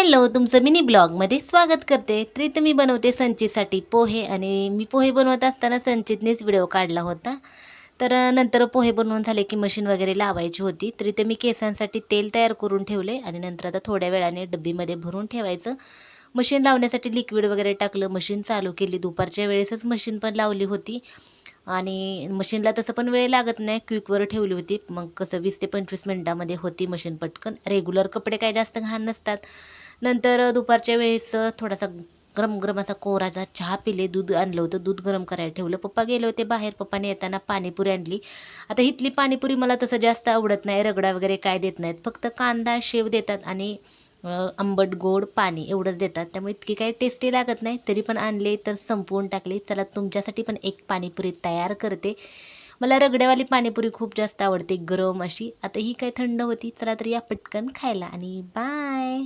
Hello तुमचं mini ब्लॉगमध्ये स्वागत करते. तरी मी बनवते संचितसाठी पोहे आणि मी पोहे बनवत असताना संचितनेच व्हिडिओ काढला होता. तर नंतर पोहे बनवून झाले की मशीन वगैरे लावायची होती. तरी ते मी केसांसाठी तेल तयार करून ठेवले आणि नंतर आता थोड्या वेळाने डब्बीमध्ये भरून ठेवायचं. मशीन लावण्यासाठी लिक्विड वगैरे टाकलं मशीन चालू केली. दुपारच्या वेळेसच मशीन पण लावली होती. आणि मशीनला तसं पण वेळ लागत नाही क्विकवर ठेवली होती. मग कसं वीस ते पंचवीस मिनटामध्ये होती मशीन पटकन. रेग्युलर कपडे काही जास्त घाण नसतात. नंतर दुपारच्या वेळेस थोडासा गरम गरम असा कोराचा चहा पिले दूध आणलं होतं दूध गरम करायला ठेवलं. पप्पा गेले होते बाहेर पप्पाने येताना पाणीपुरी आणली. आता इथली पाणीपुरी मला तसं जास्त आवडत नाही रगडा वगैरे काय देत नाहीत. फक्त कांदा शेव देतात आणि आंबट गोड पाणी एवढंच देतात. त्यामुळे इतकी काही टेस्टी लागत नाही. तरी पण आणले तर संपवून टाकले. चला तुमच्यासाठी पण एक पाणीपुरी तयार करते. मला रगड्यावाली पाणीपुरी खूप जास्त आवडते गरम अशी. आता ही काय थंड होती चला तर या पटकन खायला. आणि बाय